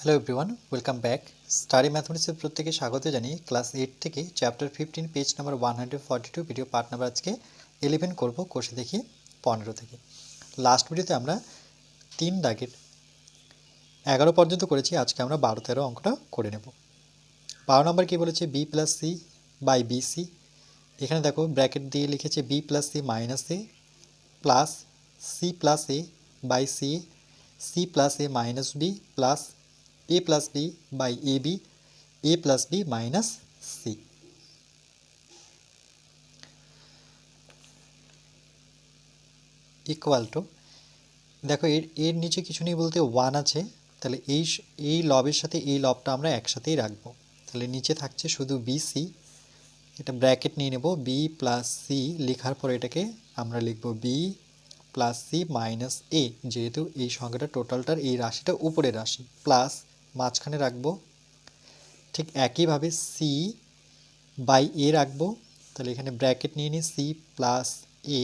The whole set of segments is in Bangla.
Hello everyone welcome back study ম্যাথমেটিক্সের প্রত্যেকে স্বাগত জানিয়ে ক্লাস এইট থেকে chapter fifteen page number one hundred forty two video part number আজকে ইলেভেন করব কোষে দেখি পনেরো থেকে। লাস্ট ভিডিওতে আমরা তিন দাগের এগারো পর্যন্ত করেছি, আজকে আমরা বারো, তেরো অঙ্কটা করে নেব। বারো নম্বর কী বলেছে? B plus C by B C এখানে দেখো ব্র্যাকেট দিয়ে লিখেছে B plus C minus A plus C plus A by C C plus A minus B plus a plus b by ab a plus b minus c. Equal to দেখো এর এর নিচে কিছু নেই বলতে ওয়ান আছে, তাহলে এই স- এই লবের সাথে এই লবটা আমরা একসাথেই রাখব। তাহলে নিচে থাকছে শুধু বি সি এটা ব্র্যাকেট নিয়ে নেব বি প্লাস সি লেখার পর এটাকে আমরা লিখব B plus C minus A যেহেতু এই সংখ্যাটা টোটালটার এই রাশিটা উপরের রাশি প্লাস মাঝখানে রাখব। ঠিক একইভাবে সি বাই এ রাখব। তাহলে এখানে ব্র্যাকেট নিয়ে নিই সি প্লাস এ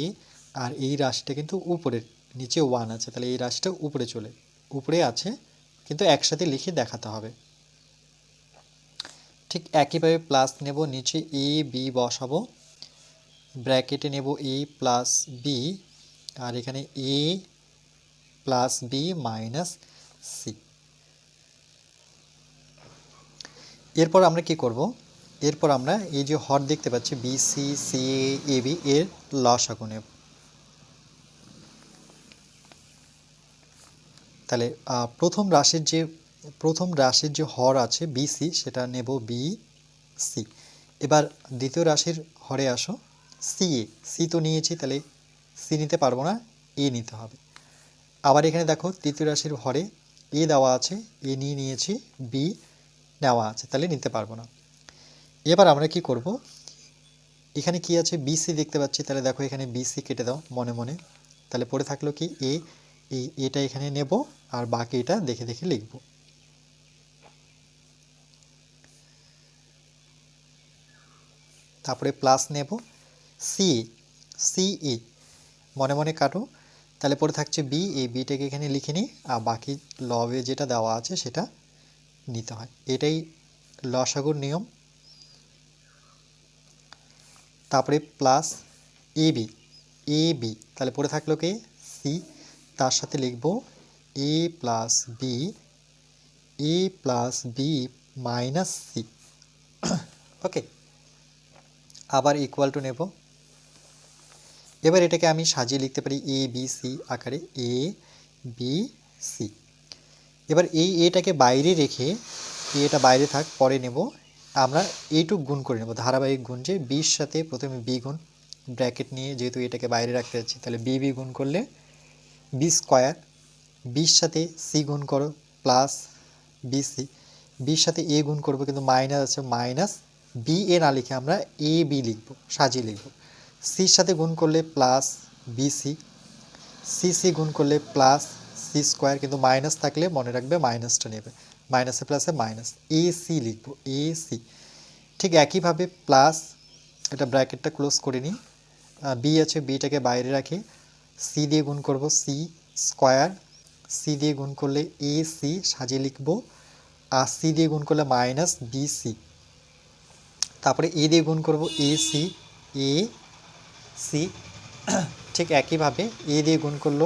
আর এই রাশিটা কিন্তু উপরের নিচে ওয়ান আছে। তাহলে এই রাশিটা উপরে চলে, উপরে আছে, কিন্তু একসাথে লিখে দেখাতে হবে। ঠিক একইভাবে প্লাস নেব, নিচে এ বি বসাবো। ব্র্যাকেটে নেব এ প্লাস বি আর এখানে A plus B minus C এরপর আমরা কি করব? এরপর আমরা এই যে হর দেখতে পাচ্ছি B C C A B এর লসাগু নেব তাহলে প্রথম রাশির যে, প্রথম রাশির যে হর আছে বি সি সেটা নেব বি সি এবার দ্বিতীয় রাশির হরে আসো সি এ সি তো নিয়েছি, তাহলে সি নিতে পারব না এ নিতে হবে। আবার এখানে দেখো, তৃতীয় রাশির হরে এ দেওয়া আছে এ নিয়ে নিয়েছি বি নেওয়া আছে, তাহলে নিতে পারব না। এবার আমরা কি করব? এখানে কি আছে? বিসি দেখতে পাচ্ছি, তাহলে দেখো এখানে বিসি কেটে দাও, মনে মনে। তাহলে পড়ে থাকল কি? এ এই এটা এখানে নেব, আর বাকি এটা দেখে দেখে লিখব। তারপরে প্লাস নেব। সি সি ই মনে মনে কাটো। তাহলে পড়ে থাকছে বি এই বিটাকে এখানে লিখে নিই, আর বাকি লবে যেটা দেওয়া আছে সেটা নিতে হয়। এটাই লসাগুর নিয়ম। তারপরে plus A B A B তাহলে পড়ে থাকল কে? সি তার সাথে লিখব A plus B A plus B minus C okay আবার ইকুয়াল টু নেব। এবার এটাকে আমি সাজিয়ে লিখতে পারি এ বি সি আকারে এ বি সি এবার এই এটাকে বাইরে রেখে এটা বাইরে থাক, পরে নেব। আমরা এইটুক গুণ করে নেব। ধারাবাহিক গুণ যে বির সাথে প্রথমে বি গুণ, ব্র্যাকেট নিয়ে যেহেতু এটাকে বাইরে রাখতে যাচ্ছি, তাহলে বি বি গুণ করলে বি স্কোয়ার, বির সাথে সি গুণ করো প্লাস বি সি। বির সাথে এ গুণ করব কিন্তু মাইনাস আছে, মাইনাস বি এ না লিখে আমরা এ বি লিখব, সাজিয়ে লিখব। সির সাথে গুণ করলে plus B C. C C গুণ করলে প্লাস সি স্কোয়ার কিন্তু মাইনাস থাকলে মনে রাখবে মাইনাসটা নেবে। মাইনাসে প্লাসে মাইনাস এ সি লিখব এ সি ঠিক একইভাবে প্লাস এটা ব্র্যাকেটটা ক্লোজ করে নিই। বি আছে বিটাকে বাইরে রাখি। সি দিয়ে গুণ করব সি স্কোয়ার সি দিয়ে গুণ করলে এ সি সাজিয়ে লিখব। আর সি দিয়ে গুণ করলে মাইনাস বি সি তারপরে এ দিয়ে গুণ করব এ সি এ সি ঠিক একইভাবে এ দিয়ে গুণ করল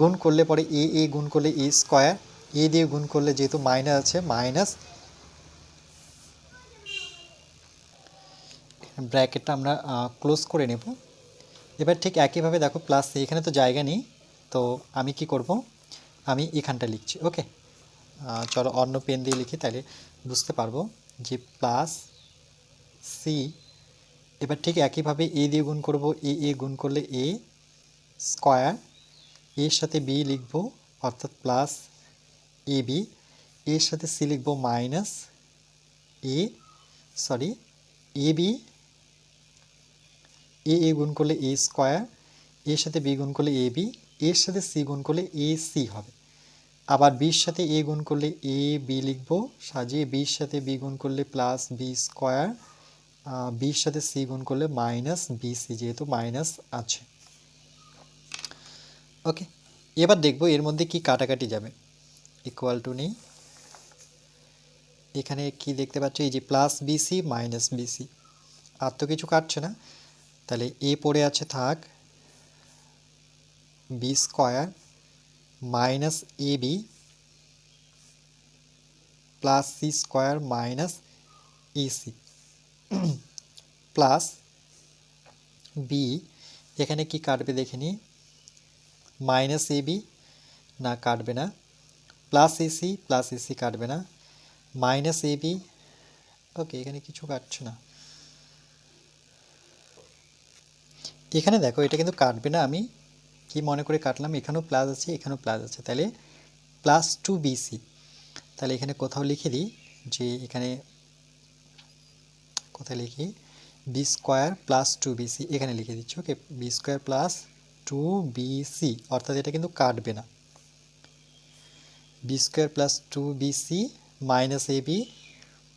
গুণ করলে পরে এ এ গুণ করলে এ স্কোয়ার, এ দিয়ে গুণ করলে যেহেতু মাইনাস আছে মাইনাস ব্র্যাকেটটা আমরা ক্লোজ করে নেব। এবার ঠিক একইভাবে দেখো প্লাস এখানে তো জায়গা নেই, তো আমি কি করব? আমি এখানটা লিখছি ওকে চলো অন্য পেন দিয়ে লিখি, তাহলে বুঝতে পারব যে প্লাস সি এবার ঠিক একইভাবে এ দিয়ে গুণ করব, এ এ গুণ করলে এ স্কোয়ার এর সাথে বি লিখব, অর্থাৎ প্লাস এ বি এর সাথে সি লিখব minus A sorry A B A A গুণ করলে এ স্কোয়ার এর সাথে বি গুণ করলে এ বি এর সাথে সি গুণ করলে এ সি হবে। আবার বির সাথে এ গুণ করলে এ বি লিখব, সাজিয়ে বির সাথে বি গুণ করলে প্লাস বি স্কোয়ার বির সাথে সি গুণ করলে মাইনাস বি সি যেহেতু মাইনাস আছে। ওকে এবার দেখব এর মধ্যে কি কাটাকাটি যাবে। ইকুয়াল টু নেই। এখানে কি দেখতে পাচ্ছ? এই যে প্লাস বিসি মাইনাস বিসি আর তো কিছু কাটছে না। তাহলে এ পড়ে আছে থাক B square minus A B plus C square minus EC plus B এখানে কি কাটবে দেখে নিই মাইনাস এ বি না কাটবে না, প্লাস এসি প্লাস এসি কাটবে না, মাইনাস এ বি, ওকে, এখানে কিছু কাটছে না। এখানে দেখো, এটা কিন্তু কাটবে না, আমি কি মনে করে কাটলাম, এখানেও প্লাস আছে, এখানেও প্লাস আছে, তাহলে প্লাস টু বিসি তাহলে এখানে কোথাও লিখে দিই যে এখানে কোথায় লিখি, B square plus two BC এখানে লিখে দিচ্ছি, okay, B square plus two BC অর্থাৎ এটা কিন্তু কাটবে না। B square plus two BC minus A B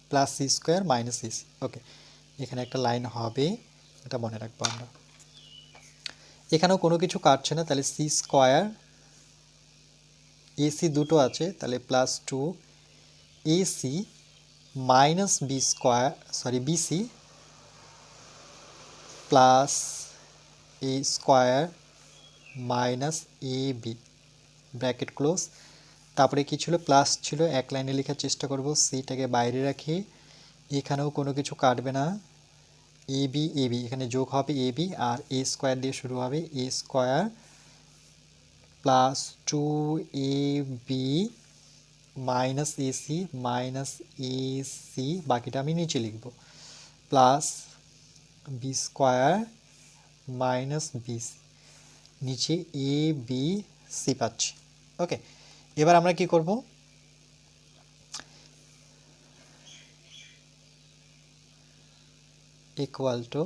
plus C square minus CC okay এখানে একটা লাইন হবে, এটা মনে রাখব আমরা। এখানেও কোনো কিছু কাটছে না, তাহলে সি স্কোয়ার এসি দুটো আছে, তাহলে plus two AC minus B square sorry BC plus A square minus A B bracket close তারপরে কি ছিল? প্লাস ছিল। এক লাইনে লেখার চেষ্টা করব। সিটাকে বাইরে রাখি। এখানেও কোনো কিছু কাটবে না। এ বি এ বি এখানে যোগ হবে A B R A square দিয়ে শুরু হবে। A square plus two A B minus AC minus AC বাকিটা আমি নিচে লিখব। Plus B square minus B নিচে এ বি সি পাচ্ছি। ওকে, এবার আমরা কি করব? ইকুয়াল টু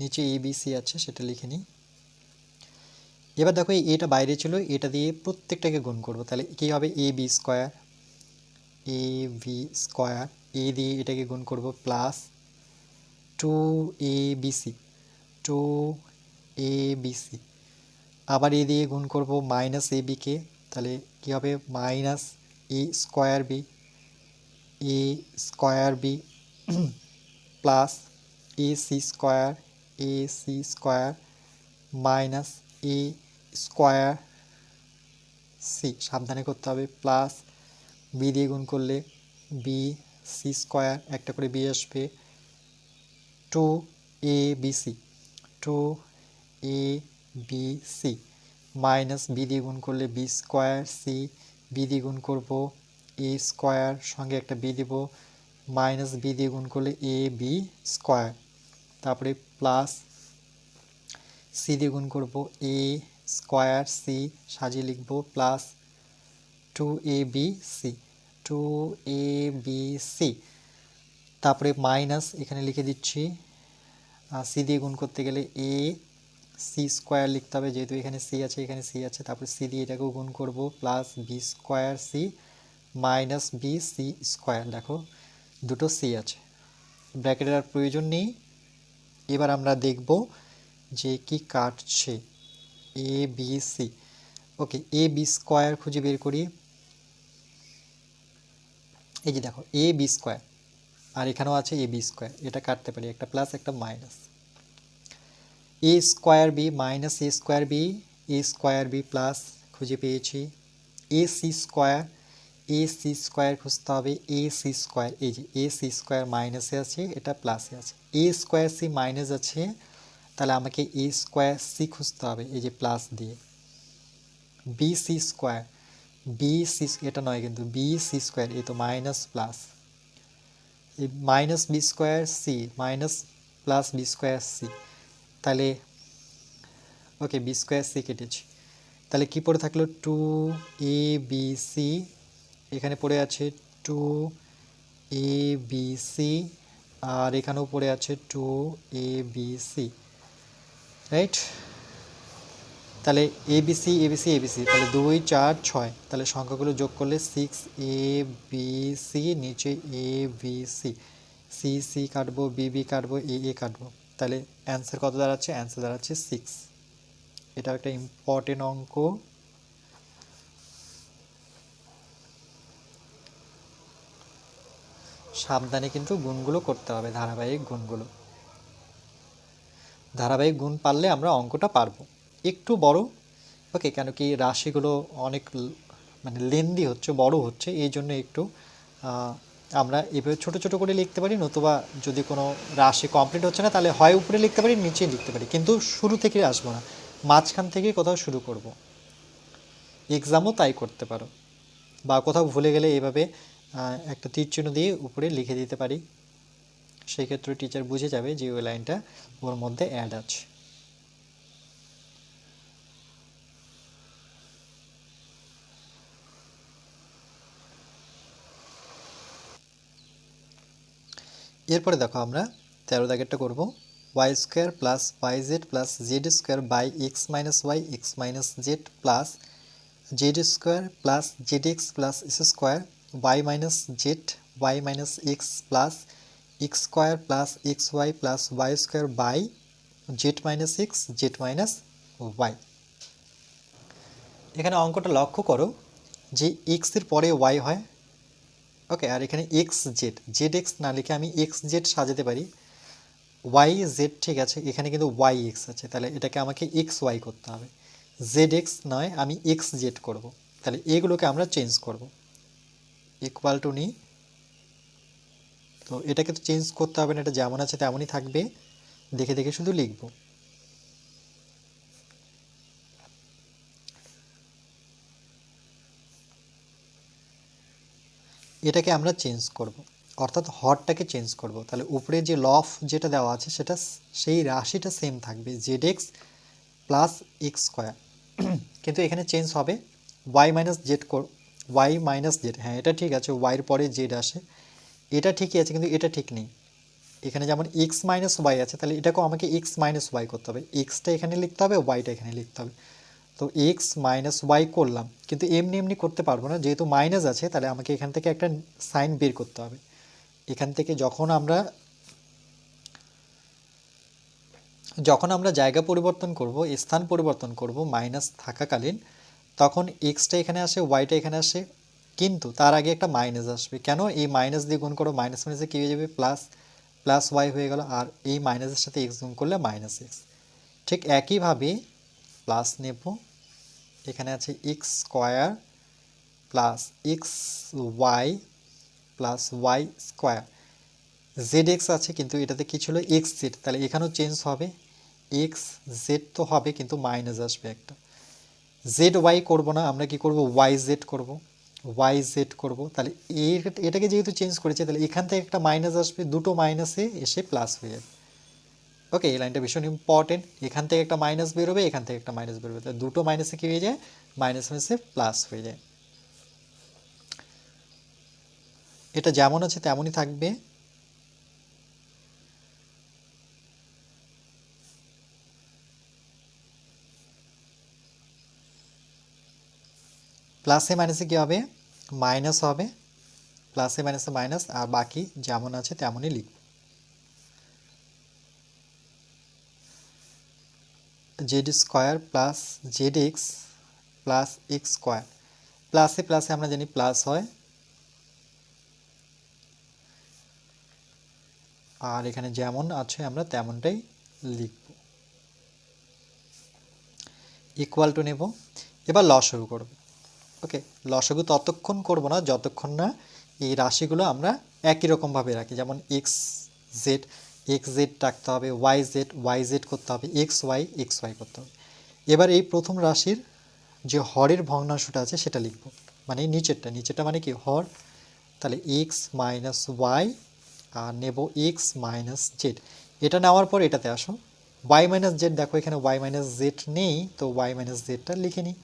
নিচে এ বি সি আছে, সেটা লিখে নিই। এবার দেখো এটা বাইরে ছিল এটা দিয়ে প্রত্যেকটাকে গুণ করব। তাহলে কী হবে? A B square A B square A দিয়ে এটাকে গুণ করব plus two A B C two A B C আবার এ দিয়ে গুণ করব মাইনাস এ বিকে তাহলে কী হবে? Minus A square B A square B plus A C square A C square minus A square C সাবধানে করতে হবে। প্লাস বি দিয়ে গুণ করলে বি সি স্কোয়ার একটা করে বি আসবে। Two A B C two A B C minus B দিয়ে গুণ করলে বি স্কোয়ার সি বি দিয়ে গুণ করব এ স্কোয়ার, সঙ্গে একটা বি দিব। মাইনাস বি দিয়ে গুণ করলে এ বি স্কোয়ার। তারপরে প্লাস সি দিয়ে গুণ করব এ স্কোয়ার সি সাজিয়ে লিখব plus two A B C two A B C তারপরে মাইনাস এখানে লিখে দিচ্ছি। সি দিয়ে গুণ করতে গেলে এ সি স্কোয়ার লিখতে হবে, যেহেতু এখানে সি আছে, এখানে সি আছে, তারপরে সি দিয়ে এটাকেও গুণ করব plus B square C minus B C square দেখো, দুটো সি আছে ব্র্যাকেটের আর প্রয়োজন নেই। এবার আমরা দেখব যে কি কাটছে A B C okay A B square খুঁজে বের করি, এই যে দেখো এ বি স্কোয়ার আর এখানেও আছে এ বি স্কোয়ার এটা কাটতে পারি, একটা প্লাস একটা minus A square B minus A square B A square B plus খুঁজে পেয়েছি। A C square A C square খুঁজতে হবে এ সি স্কোয়ার এই যে এ সি স্কোয়ার মাইনাসে আছে, এটা প্লাসে আছে। এ স্কোয়ার সি মাইনাস আছে, তাহলে আমাকে এ স্কোয়ার সি খুঁজতে হবে, এই যে প্লাস দিয়ে। B C square B C এটা নয় কিন্তু বি সি স্কোয়ার এই তো মাইনাস প্লাস এই minus B square C minus plus B square C তাহলে, ওকে বি স্কোয়ার সি কেটেছি তাহলে কী পড়ে থাকল? টু এ বি সি এখানে পড়ে আছে টু এ বি সি আর এখানেও পড়ে আছে two A B C right তাহলে A B C A B C A B C তাহলে দুই, চার, ছয়, তাহলে সংখ্যাগুলো যোগ করলে সিক্স এ বি সি নিচে A B C C C কাটবো বি বি কাটবো এ এ কাটবো। তাহলে অ্যান্সার কত দাঁড়াচ্ছে? অ্যান্সার দাঁড়াচ্ছে সিক্স এটা একটা ইম্পর্টেন্ট অঙ্ক। সাবধানে কিন্তু গুণগুলো করতে হবে, ধারাবাহিক গুণগুলো। ধারাবাহিক গুণ পারলে আমরা অঙ্কটা পারব। একটু বড় ওকে কেন কি রাশিগুলো অনেক মানে লেন্দি হচ্ছে, বড় হচ্ছে, এই জন্য একটু আমরা এভাবে ছোট ছোট করে লিখতে পারি নতুবা যদি কোনো রাশি কমপ্লিট হচ্ছে না তাহলে হয় উপরে লিখতে পারি নিচে লিখতে পারি। কিন্তু শুরু থেকে আসব না মাঝখান থেকে কোথাও শুরু করব। এক্সামও তাই করতে পারো। বা কোথাও ভুলে গেলে এইভাবে আহ, একটা তীর চিহ্ন দিয়ে উপরে লিখে দিতে পারি। সেই ক্ষেত্রে টিচার বুঝে যাবে যে ওই লাইনটা ওর মধ্যে অ্যাড আছে। এরপরে দেখো আমরা তেরো দাগেরটা করব। Y square plus Y Z plus Z square by X minus Y X minus Z plus Z square plus Z X plus S square Y minus Z Y minus X plus X square plus X Y plus Y square by Z minus X Z minus Y এখানে অঙ্কটা লক্ষ্য করো যে এক্সের পরে ওয়াই হয় ওকে আর এখানে এক্স জেড জেড এক্স না লিখে আমি এক্স জেড সাজাতে পারি। ওয়াই জেড ঠিক আছে, এখানে কিন্তু ওয়াই এক্স আছে। তাহলে এটাকে আমাকে এক্স ওয়াই করতে হবে। জেড এক্স নয়, আমি এক্স জেড করব। তাহলে এগুলোকে আমরা চেঞ্জ করব। ইকুয়াল টু নিই। তো এটাকে তো চেঞ্জ করতে হবে না, এটা যেমন আছে তেমনই থাকবে। দেখে দেখে শুধু লিখব। এটাকে আমরা চেঞ্জ করব। অর্থাৎ হরটাকে চেঞ্জ করব। তাহলে উপরে যে লফ যেটা দেওয়া আছে সেটা সেই রাশিটা সেম থাকবে Z X plus X square কিন্তু এখানে চেঞ্জ হবে Y minus Z Y minus Z হ্যাঁ এটা ঠিক আছে ওয়াইয়ের পরে জেড আসে। এটা ঠিকই আছে, কিন্তু এটা ঠিক নেই। এখানে যেমন এক্স মাইনাস ওয়াই আছে, তাহলে এটাকেও আমাকে এক্স মাইনাস ওয়াই করতে হবে। এক্সটা এখানে লিখতে হবে ওয়াইটা এখানে লিখতে হবে। তো এক্স মাইনাস ওয়াই করলাম। কিন্তু এমনি এমনি করতে পারব না। যেহেতু মাইনাস আছে, তাহলে আমাকে এখান থেকে একটা সাইন বের করতে হবে। এখান থেকে যখন আমরা যখন আমরা জায়গা পরিবর্তন করব, স্থান পরিবর্তন করব মাইনাস থাকাকালীন, তখন এক্সটা এখানে আসে ওয়াইটা এখানে আসে। কিন্তু তার আগে একটা মাইনাস আসবে। কেন এই মাইনাস দিয়ে গুণ করো? মাইনাস মাইনাসে কী হয়ে যাবে? প্লাস প্লাস ওয়াই হয়ে গেল। আর এই মাইনাসের সাথে এক্স গুণ করলে মাইনাস এক্স ঠিক একইভাবে প্লাস নেব। এখানে আছে X square plus X Y plus Y square. Z X আছে কিন্তু এটাতে কি ছিল? এক্স জেড তাহলে এখানেও চেঞ্জ হবে। এক্স জেড তো হবে কিন্তু মাইনাস আসবে একটা। জেড ওয়াই করব না, আমরা কি করব? ওয়াই জেড করব। ওয়াই জেড করব। তাহলে এটাকে যেহেতু চেঞ্জ করেছে, তাহলে এখান থেকে একটা মাইনাস আসবে, দুটো মাইনাসে এসে প্লাস হয়ে যাবে। ওকে এই লাইনটা ভীষণ ইম্পর্টেন্ট এখান থেকে একটা মাইনাস বেরোবে, এখান থেকে একটা মাইনাস বেরোবে। তাহলে দুটো মাইনাসে কী হয়ে যায়? মাইনাস মাইনাসে প্লাস হয়ে যায়। এটা যেমন আছে তেমনই থাকবে। প্লাসে মাইনাসে কী হবে? মাইনাস হবে। প্লাসে মাইনাসে মাইনাস আর বাকি যেমন আছে তেমনই লিখব। Z square plus Z X plus X square প্লাসে প্লাসে আমরা জানি প্লাস হয়। আর এখানে যেমন আছে আমরা তেমনটাই লিখব। ইকুয়াল টু নেব। এবার লসগু করব। ওকে লসগু ততক্ষণ করব না, যতক্ষণ না এই রাশিগুলো আমরা একই রকমভাবে রাখি। যেমন এক্স জেড এক্স জেড রাখতে হবে ওয়াই জেড ওয়াই জেড করতে হবে এক্স ওয়াই এক্স ওয়াই করতে হবে। এবার এই প্রথম রাশির যে হরের ভগ্নাংশটা আছে সেটা লিখব। মানে নিচেরটা নিচেরটা মানে কি? হর। তাহলে এক্স মাইনাস ওয়াই আর নেব এক্স মাইনাস জেড এটা নেওয়ার পর এটাতে আসো। ওয়াই মাইনাস জেড দেখো এখানে ওয়াই মাইনাস জেড নেই, তো ওয়াই মাইনাস জেডটা লিখে নিই।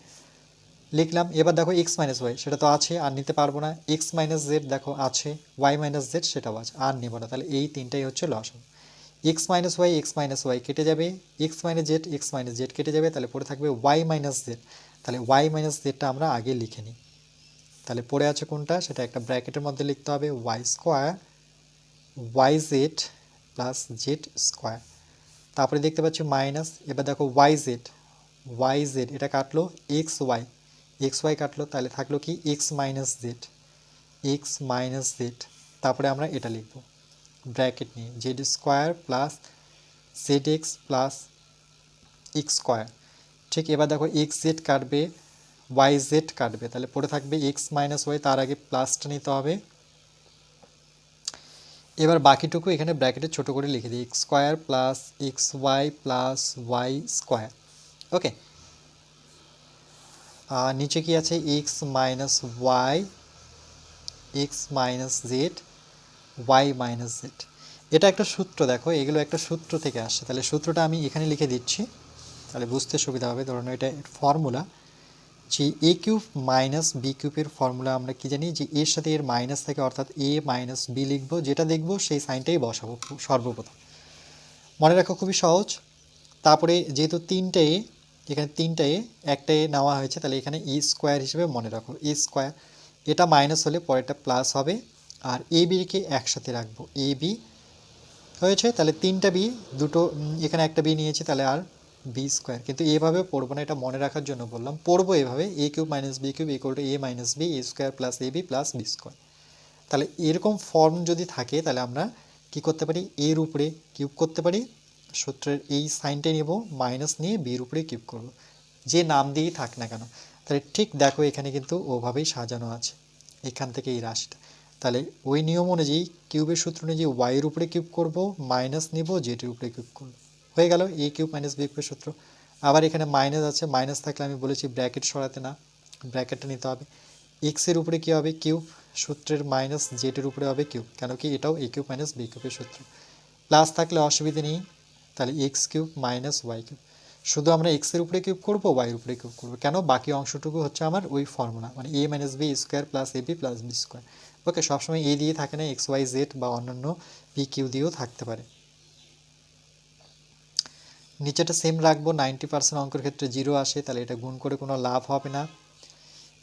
লিখলাম, এবার দেখো এক্স মাইনাস ওয়াই সেটা তো আছে, আর নিতে পারব না। এক্স মাইনাস জেড দেখো আছে ওয়াই মাইনাস জেড সেটাও আছে, আর নেব না। তাহলে এই তিনটাই হচ্ছে loss X minus Y X minus Y কেটে যাবে X minus Z X minus Z কেটে যাবে, তাহলে পড়ে থাকবে ওয়াই মাইনাস জেড তাহলে ওয়াই মাইনাস জেডটা আমরা আগে লিখে নিই। তাহলে পড়ে আছে কোনটা? সেটা একটা ব্র্যাকেটের মধ্যে লিখতে হবে Y square Y Z plus Z square তারপরে দেখতে পাচ্ছি মাইনাস এবার দেখো ওয়াই জেড ওয়াই জেড এটা কাটলো এক্স ওয়াই এক্স ওয়াই কাটলো, তাহলে থাকল কি? X minus Z X minus Z তারপরে আমরা এটা লিখব। ব্র্যাকেট নিয়ে Z square plus Z X plus X square ঠিক এবার দেখো এক্স জেড কাটবে ওয়াই জেড কাটবে, তাহলে পড়ে থাকবে এক্স মাইনাস ওয়াই তার আগে প্লাসটা নিতে হবে। এবার বাকিটুকু এখানে ব্র্যাকেটে ছোট করে লিখে দিই X square plus X Y plus Y square okay নিচে কি আছে? X minus Y X minus Z Y minus Z এটা একটা সূত্র, দেখো, এগুলো একটা সূত্র থেকে আসছে। তাহলে সূত্রটা আমি এখানে লিখে দিচ্ছি। তাহলে বুঝতে সুবিধা হবে। ধরুন এটা ফর্মুলা যে এ কিউব মাইনাস বি কিউবের ফর্মুলা আমরা কি জানি? যে এর সাথে এর মাইনাস থাকে, অর্থাৎ এ মাইনাস বি লিখব। যেটা দেখব, সেই সাইনটাই বসাবো সর্বপ্রথম। মনে রাখো, খুবই সহজ। তারপরে যেহেতু তিনটে এ এখানে তিনটে এ একটা এ নেওয়া হয়েছে, তাহলে এখানে ই স্কোয়ার হিসেবে মনে রাখো। এ স্কোয়ার এটা মাইনাস হলে পরেরটা প্লাস হবে। আর এ বিকে একসাথে রাখব। এ বি হয়েছে, তাহলে তিনটা বি দুটো এখানে একটা বি নিয়েছি, তাহলে আর বি স্কোয়ার কিন্তু এভাবে পড়ব না, এটা মনে রাখার জন্য বললাম। পড়ব এভাবে A cube minus B cube equal to A minus B A square plus A B plus B square তাহলে এরকম ফর্ম যদি থাকে, তাহলে আমরা কি করতে পারি? এর উপরে কিউব করতে পারি। সূত্রের এই সাইনটাই নেব মাইনাস নিয়ে বির উপরে কিউব করব। যে নাম দিয়েই থাক না কেন। তাহলে ঠিক দেখো, এখানে কিন্তু ওভাবেই সাজানো আছে। এখান থেকে এই রাশিটা। তাহলে ওই নিয়ম অনুযায়ী কিউবের সূত্র অনুযায়ী ওয়াইয়ের উপরে কিউব করব মাইনাস নিব জেডের উপরে কিউব করব। হয়ে গেল এ কিউব মাইনাস বি কিউবের সূত্র। আবার এখানে মাইনাস আছে মাইনাস থাকলে আমি বলেছি ব্র্যাকেট সরাতে না ব্র্যাকেটটা নিতে হবে। এক্সের উপরে কী হবে? কিউব সূত্রের মাইনাস জেডের উপরে হবে কিউব, কেন কি এটাও এ কিউব মাইনাস বি কিউবের সূত্র। প্লাস থাকলে অসুবিধে নেই, তাহলে X cube minus Y cube. শুধু আমরা এক্সের উপরে কিউব করব ওয়াইয়ের উপরে কিউব করব। কেন? বাকি অংশটুকু হচ্ছে আমার ওই ফর্মুলা মানে A minus B square plus A B plus B square okay সবসময় এ দিয়ে থাকে না এক্স ওয়াই জেড বা অন্যান্য পি কিউ দিয়েও থাকতে পারে। নিচেটা সেম রাখব নাইনটি পার্সেন্ট অঙ্কের ক্ষেত্রে জিরো আসে, তাহলে এটা গুণ করে কোনো লাভ হবে না।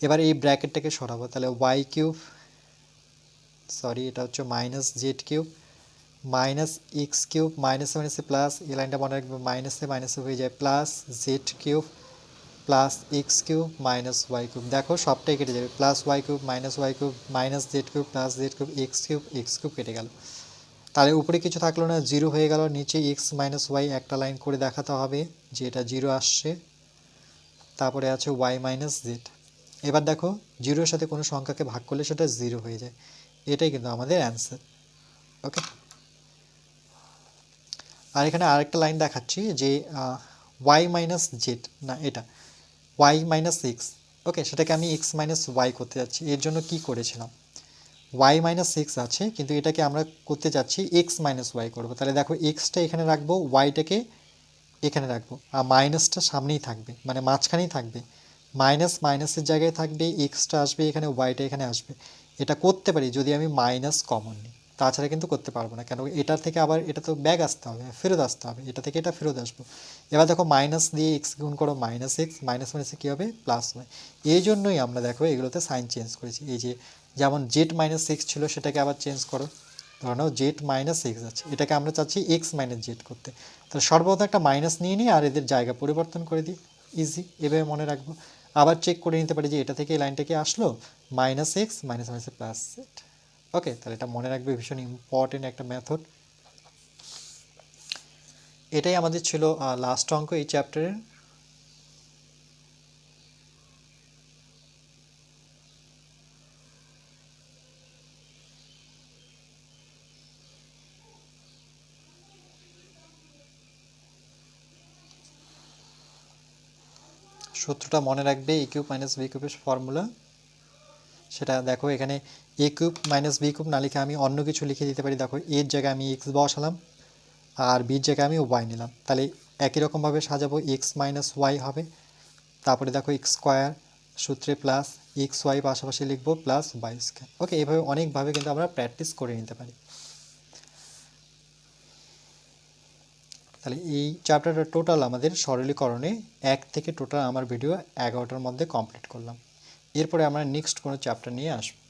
এবার এই ব্র্যাকেটটাকে সরাবো, তাহলে ওয়াই কিউব সরি এটা হচ্ছে minus Z cube minus X cube মাইনাসে মাইনাসে প্লাস এই লাইনটা মনে রাখবে মাইনাসে মাইনাসে হয়ে যায় plus Z cube plus X cube minus Y cube দেখো, সবটাই কেটে যাবে। Plus Y cube minus Y cube minus Z cube plus Z cube X cube X cube কেটে গেল। তাহলে উপরে কিছু থাকল না জিরো হয়ে গেল। নিচে এক্স মাইনাস ওয়াই একটা লাইন করে দেখাতে হবে যে এটা জিরো আসছে। তারপরে আছে ওয়াই মাইনাস জেড এবার দেখো জিরোর সাথে কোনো সংখ্যাকে ভাগ করলে সেটা জিরো হয়ে যায়। এটাই কিন্তু আমাদের অ্যান্সার ওকে আর এখানে আরেকটা লাইন দেখাচ্ছি যে ওয়াই মাইনাস জেড না, এটা। ওয়াই মাইনাস এক্স ওকে সেটাকে আমি এক্স মাইনাস ওয়াই করতে যাচ্ছি। এর জন্য কি করেছিলাম? ওয়াই মাইনাস সিক্স আছে, কিন্তু এটাকে আমরা করতে যাচ্ছি এক্স মাইনাস ওয়াই করব। তাহলে দেখো এক্সটা এখানে রাখব ওয়াইটাকে এখানে রাখব। আর মাইনাসটা সামনেই থাকবে মানে মাঝখানেই থাকবে। মাইনাস মাইনাসের জায়গায় থাকবে এক্সটা আসবে এখানে ওয়াইটা এখানে আসবে। এটা করতে পারি যদি আমি মাইনাস কমন নিই। তাছাড়া কিন্তু করতে পারব না। কেন? এটার থেকে আবার এটা তো ব্যাগ আসতে হবে, ফেরত আসতে হবে। এটা থেকে এটা ফেরত আসব। এবার দেখো মাইনাস দিয়ে এক্স গুণ করো মাইনাস এক্স মাইনাস মাইনাসে কী হবে? প্লাস ওয়াই এই জন্যই আমরা দেখো এগুলোতে সাইন চেঞ্জ করেছি। এই যে যেমন জেড মাইনাস সিক্স ছিল সেটাকে আবার চেঞ্জ করো। ধরো নাও জেড মাইনাস সিক্স আছে। এটাকে আমরা চাচ্ছি এক্স মাইনাস জেড করতে। তাহলে সর্বদা একটা মাইনাস নিয়ে নিই আর এদের জায়গা পরিবর্তন করে দিই। ইজি এভাবে মনে রাখব। আবার চেক করে নিতে পারি যে এটা থেকে এই লাইনটা কি আসলো? Minus X minus minus plus Z okay তাহলে এটা মনে রাখবে, ভীষণ ইম্পর্টেন্ট একটা মেথড এটাই আমাদের ছিল লাস্ট অঙ্ক এই চ্যাপ্টারের সূত্রটা মনে রাখবে A cube minus B formula সেটা দেখো এখানে A cube minus B cube না লিখে আমি অন্য কিছু লিখে দিতে পারি। দেখো এর জায়গায় আমি এক্স বসালাম আর বির জায়গায় আমি ওয়াই নিলাম। তাহলে একই রকমভাবে সাজাবো এক্স মাইনাস ওয়াই হবে। তারপরে দেখো এক্স স্কোয়ার সূত্রে প্লাস এক্স ওয়াই পাশাপাশি লিখব প্লাস ওয়াই স্কোয়ার ওকে এভাবে অনেকভাবে কিন্তু আমরা প্র্যাকটিস করে নিতে পারি। তাহলে এই চ্যাপ্টারটা টোটাল আমাদের সরলীকরণে এক থেকে টোটাল আমার ভিডিও এগারোটার মধ্যে কমপ্লিট করলাম। এরপরে আমরা নেক্সট কোনো চ্যাপ্টার নিয়ে আসব।